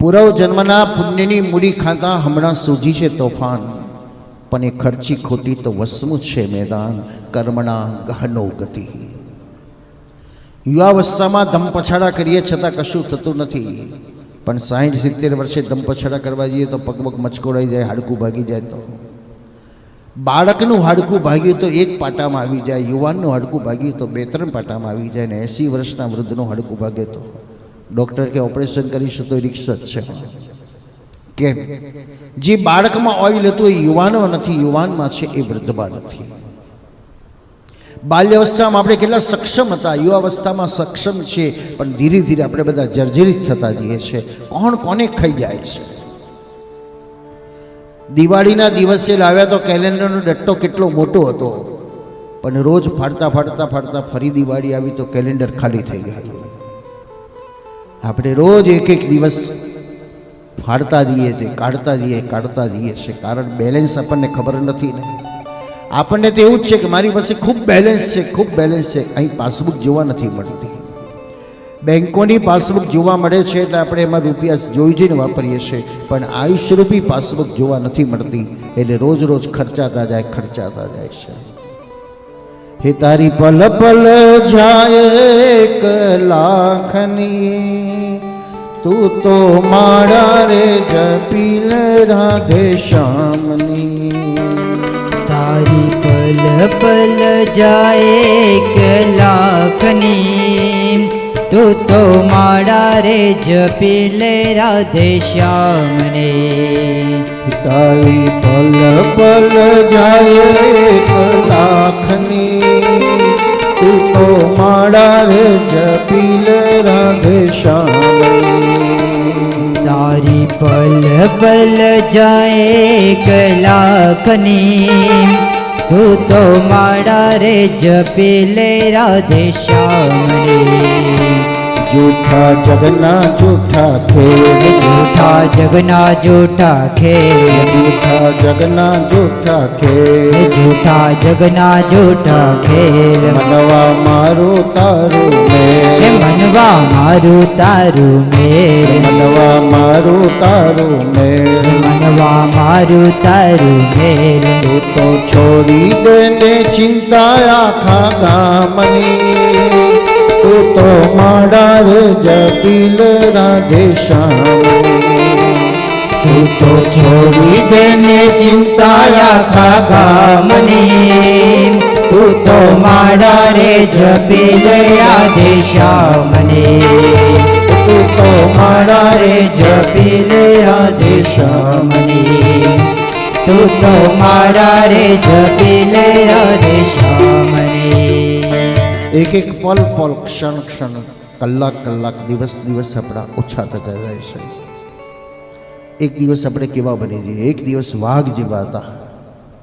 પૂર્વ જન્મના પુણ્યની મૂડી ખાતા હમણાં સૂજી છે તોફાન. પણ એ ખર્ચી ખોટી તો વસમું છે મેદાન, કર્મણા ગહનો ગતિ. યુવાવસ્થામાં ધમપછાડા કરીએ છતાં કશું થતું નથી. પણ સાઠ સિત્તેર વર્ષે દમપછાડા કરવા જઈએ તો પગ પગ મચકોડાઈ જાય, હાડકું ભાગી જાય તો. બાળકનું હાડકું ભાગ્યું તો એક પાટામાં આવી જાય, યુવાનનું હાડકું ભાગ્યું તો બે ત્રણ પાટામાં આવી જાય ને એંસી વર્ષના વૃદ્ધનું હાડકું ભાગે તો. ડૉક્ટર કે ઓપરેશન કરીશું તો રિક્સ જ છે. કેમ જે બાળકમાં ઓઇલ હતું એ યુવાનો નથી, યુવાનમાં છે એ વૃદ્ધમાં નથી. બાલ્યાવસ્થામાં આપણે કેટલા સક્ષમ હતા, યુવાવસ્થામાં સક્ષમ છે, પણ ધીરે ધીરે આપણે બધા જર્જરિત થતા જઈએ છીએ કોણ કોને ખાઈ જાય છે? દિવાળીના દિવસે લાવ્યા તો કેલેન્ડરનો ડટ્ટો કેટલો મોટો હતો. પણ રોજ ફાડતા ફાડતા ફાડતા ફરી દિવાળી આવી તો કેલેન્ડર ખાલી થઈ ગયું આપણે રોજ એક એક દિવસ ફાડતા જઈએ છીએ કાઢતા જઈએ કાઢતા જઈએ છીએ કારણ બેલેન્સ આપણને ખબર નથી ને. આપણને તો એવું જ છે કે મારી પાસે ખૂબ બેલેન્સ છે, ખૂબ બેલેન્સ છે. અહીં પાસબુક જોવા નથી મળતી. બેંકોની પાસબુક જોવા મળે છે એટલે આપણે એમાં રૂપિયા જોઈ જોઈને વાપરીએ છીએ. પણ આયુષ્યરૂપી પાસબુક જોવા નથી મળતી. એટલે રોજ રોજ ખર્ચાતા જાય ખર્ચાતા જાય છે. હે તારી પલ પલ જાય એક લાખની. તું તો માળા રે જપીલ રાધે શ્યામની. તારી પલ પલ જાય એક લાખની. તું તો માળા રે જપીલ રાધે શ્યામને. તારી પલ પલ જાય એક પલ જાય કલાકની તું તો મારા રે જપીલે રાધે શ્યામને જૂઠા જગના જૂઠા ખેલ જૂઠા જગના જૂઠા ખેલ જૂઠા જગના જૂઠા ખેલ જૂઠા જગના જૂઠા ખેલ મનવા મારું તારું હે મેલ મનવા મારું તારું મેર મનવા મારું તારું મેલ મનવા મારું તારું મેર તું તો છોડી દેને ચિંતા આખા ગામની તું તો માડા રે જપીલ રાધે શ્યામની તું તો છોડી દેને ચિંતા આખા ગામની. તું તો માડા રે જપિલ લે રાધે શ્યામને. તું તો માડા રે જપિલ લે રાધે શ્યામને. તું તો માડા રે જપિલ લે રાધે શ્યામને. એક એક પલ પલ, ક્ષણ ક્ષણ, કલાક કલાક, દિવસ દિવસ આપણા ઓછા થતા જાય છે. એક દિવસ આપણે કેવા બની જઈએ? એક દિવસ વાઘ જેવા હતા.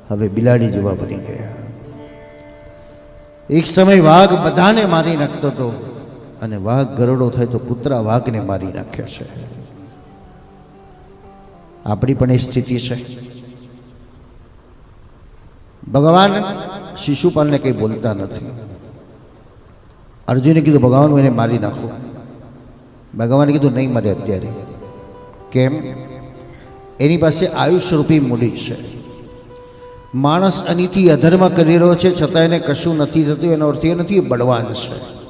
હવે બિલાડી જેવા બની ગયા. એક સમય વાઘ બધાને મારી નાખતો હતો અને વાઘ ગરડો થાય તો કૂતરા વાઘને મારી નાખે છે. આપણી પણ એ સ્થિતિ છે. ભગવાન શિશુપાલને કંઈ બોલતા નથી. અર્જુને કીધું, ભગવાન એને મારી નાખું. ભગવાને કીધું, નહીં મરે અત્યારે. કેમ? એની પાસે આયુષ્યરૂપી મૂડી છે. માણસ અનીથી અધર્મ કરી રહ્યો છે, છતાં એને કશું નથી થતું, એનો અર્થ એ નથી, એ બળવાન છે.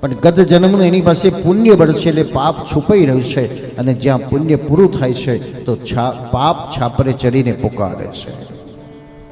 પણ ગત જન્મનું એની પાસે પુણ્ય બળ છે, એટલે પાપ છુપાઈ રહ્યું છે, અને જ્યાં પુણ્ય પૂરું થાય છે, તો છા, પાપ છાપરે ચડીને પોકારે છે.